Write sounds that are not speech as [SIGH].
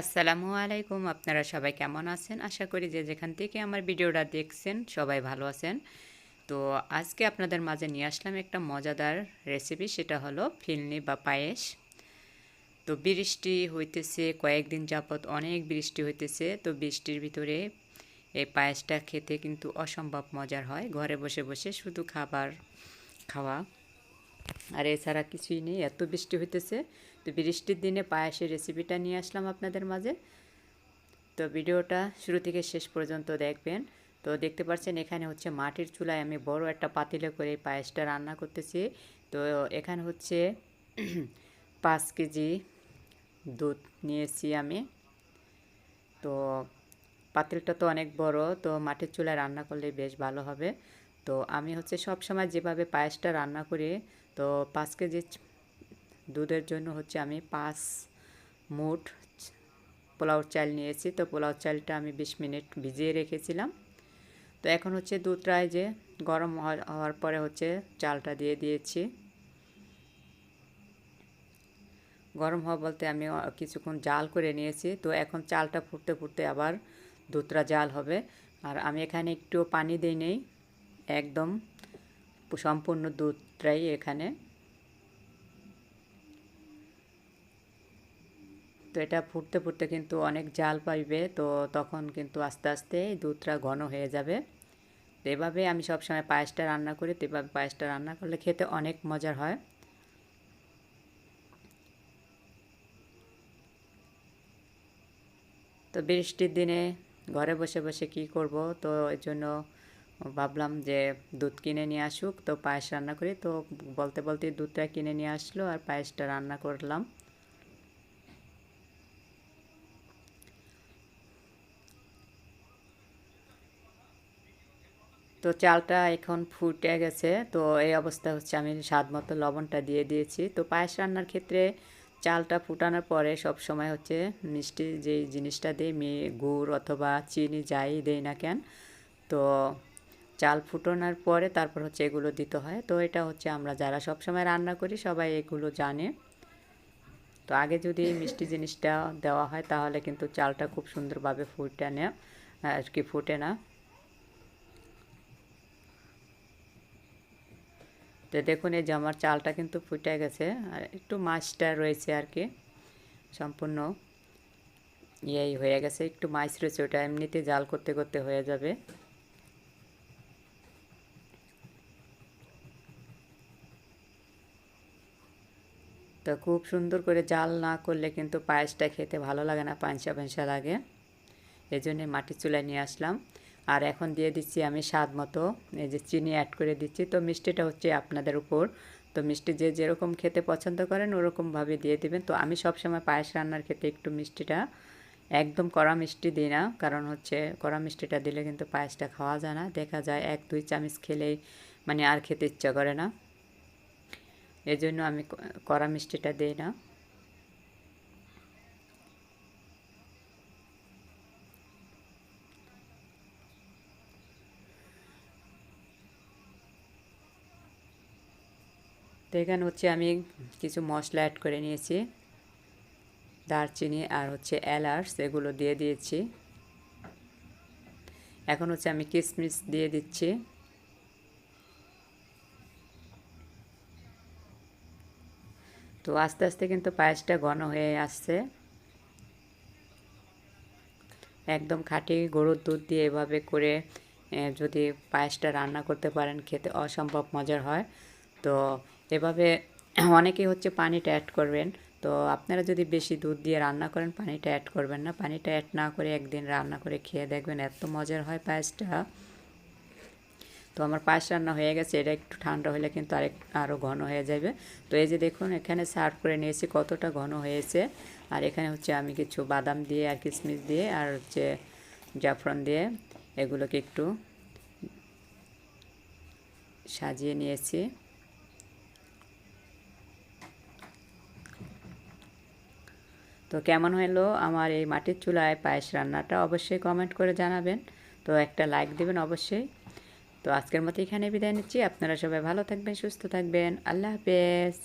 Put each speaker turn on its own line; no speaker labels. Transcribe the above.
আসসালামু আলাইকুম, আপনারা সবাই কেমন আছেন? আশা করি যে যেখান থেকে আমার ভিডিওটা দেখছেন, সবাই ভালো আছেন। তো আজকে আপনাদের মাঝে নিয়ে আসলাম একটা মজাদার রেসিপি সেটা হলো ফিলনি বা পায়েস। তো বৃষ্টি হইতেছে, কয়েকদিন যাবৎ অনেক বৃষ্টি হইতেছে, তো বৃষ্টির ভিতরে এই পায়েসটা খেতে কিন্তু অসম্ভব মজার হয়। ঘরে বসে বসে শুধু খাবার খাওয়া। আর এছাড়া কিছুই নেই, এত বৃষ্টি হইতেছে। তো বৃষ্টির দিনে পায়েসের রেসিপিটা নিয়ে আসলাম আপনাদের মাঝে। তো ভিডিওটা শুরু থেকে শেষ পর্যন্ত দেখবেন। তো দেখতে পাচ্ছেন এখানে হচ্ছে মাটির চুলায় আমি বড় একটা পাতিলে করে পায়েসটা রান্না করতেছি। তো এখানে হচ্ছে [CLEARS THROAT] পাঁচ কেজি দুধ নিয়েছি আমি। তো পাতিলটা তো অনেক বড়, তো মাটির চুলায় রান্না করলে বেশ ভালো হবে। তো আমি হচ্ছে সব সময় যেভাবে পায়েসটা রান্না করি তো পাঁচ কেজি দুধের জন্য হচ্ছে আমি পাঁচ মুঠ পোলাও চাল নিয়েছি। তো পোলাও চালটা আমি বিশ মিনিট ভিজিয়ে রেখেছিলাম। তো এখন হচ্ছে দুধটায় যে গরম হওয়ার পরে হচ্ছে চালটা দিয়ে দিয়েছি। গরম হওয়া বলতে আমি কিছুক্ষণ জাল করে নিয়েছি। তো এখন চালটা ফুটতে ফুটতে আবার দুধটা জাল হবে। আর আমি এখানে একটু পানি দিই নেই একদম সম্পূর্ণ দুধটাই এখানে। তো এটা ফুটতে ফুটতে কিন্তু অনেক জাল পাইবে, তো তখন কিন্তু আস্তে আস্তে দুধটা ঘন হয়ে যাবে। তো এভাবে আমি সবসময় পায়েসটা রান্না করি, তো এভাবে পায়েসটা রান্না করলে খেতে অনেক মজার হয়। তো বৃষ্টির দিনে ঘরে বসে বসে কি করব? তো এর জন্য ভাবলাম যে দুধ কিনে নিয়ে আসুক, তো পায়েস রান্না করি। তো বলতে বলতে দুধটা কিনে নিয়ে আসলো আর পায়েসটা রান্না করলাম। তো চালটা এখন ফুটে গেছে, তো এই অবস্থা হচ্ছে আমি স্বাদ মতো লবণটা দিয়ে দিয়েছি। তো পায়েস রান্নার ক্ষেত্রে চালটা ফুটানোর পরে সব সময় হচ্ছে মিষ্টি যেই জিনিসটা দিই, মি, গুড় অথবা চিনি যাই দেই না কেন, তো চাল ফুটানোর পরে তারপর হচ্ছে এগুলো দিতে হয়। তো এটা হচ্ছে আমরা যারা সব সময় রান্না করি সবাই এগুলো জানে। তো আগে যদি মিষ্টি জিনিসটা দেওয়া হয় তাহলে কিন্তু চালটা খুব সুন্দরভাবে ফুটে নেয় আর কি ফুটে না। তো দেখুন এই যে আমার চালটা কিন্তু ফুটে গেছে, আর একটু মাছটা রয়েছে আর কি, সম্পূর্ণ ইয়েই হয়ে গেছে। একটু মাছ রয়েছে, ওটা এমনিতে জাল করতে করতে হয়ে যাবে। তো খুব সুন্দর করে জাল না করলে কিন্তু পায়েসটা খেতে ভালো লাগে না পাঁচা পাঁচা লাগে। এই জন্যে মাটির চুলায় নিয়ে আসলাম। আর এখন দিয়ে দিচ্ছি আমি স্বাদ মতো, এই যে চিনি অ্যাড করে দিচ্ছি। তো মিষ্টিটা হচ্ছে আপনাদের উপর। তো মিষ্টি যে যেরকম খেতে পছন্দ করেন, ওরকমভাবে দিয়ে দেবেন। তো আমি সবসময় পায়েস রান্নার ক্ষেত্রে একটু মিষ্টিটা একদম কড়া মিষ্টি দিই না। কারণ হচ্ছে কড়া মিষ্টিটা দিলে কিন্তু পায়েসটা খাওয়া যায় না। দেখা যায় এক, দুই চামচ খেলেই মানে আর খেতে ইচ্ছা করে না। এজন্য আমি কড়া মিষ্টিটা দিই না। তো এখানে হচ্ছে আমি কিছু মশলা অ্যাড করে নিয়েছি। দারচিনি আর হচ্ছে এলাচ এগুলো দিয়ে দিয়েছি। এখন হচ্ছে আমি কিশমিশ দিয়ে দিচ্ছি। তো আস্তে আস্তে কিন্তু পায়েসটা ঘন হয়ে আসছে। একদম খাঁটি গরুর দুধ দিয়ে এভাবে করে যদি পায়েসটা রান্না করতে পারেন, খেতে অসম্ভব মজার হয়। তো এভাবে অনেকেই হচ্ছে পানিটা অ্যাড করবেন। তো আপনারা যদি বেশি দুধ দিয়ে রান্না করেন, পানিটা অ্যাড করবেন না। পানিটা অ্যাড না করে একদিন রান্না করে খেয়ে দেখবেন এত মজার হয় পায়েসটা। তো আমার পায়েস রান্না হয়ে গেছে, এটা একটু ঠান্ডা হলে কিন্তু আরেক আরও ঘন হয়ে যাবে। তো এই যে দেখুন, এখানে সার্ভ করে নিয়েছি, কতটা ঘন হয়েছে। আর এখানে হচ্ছে আমি কিছু বাদাম দিয়ে আর কিশমিশ দিয়ে আর হচ্ছে জাফরান দিয়ে এগুলোকে একটু সাজিয়ে নিয়েছি। তো কেমন হলো আমার এই মাটির চুলায় পায়েস রান্নাটা? অবশ্যই কমেন্ট করে জানাবেন। তো একটা লাইক দেবেন অবশ্যই। তো আজকের মতো এখানে বিদায় নিচ্ছি। আপনারা সবাই ভালো থাকবেন সুস্থ থাকবেন। আল্লাহ হাফেজ।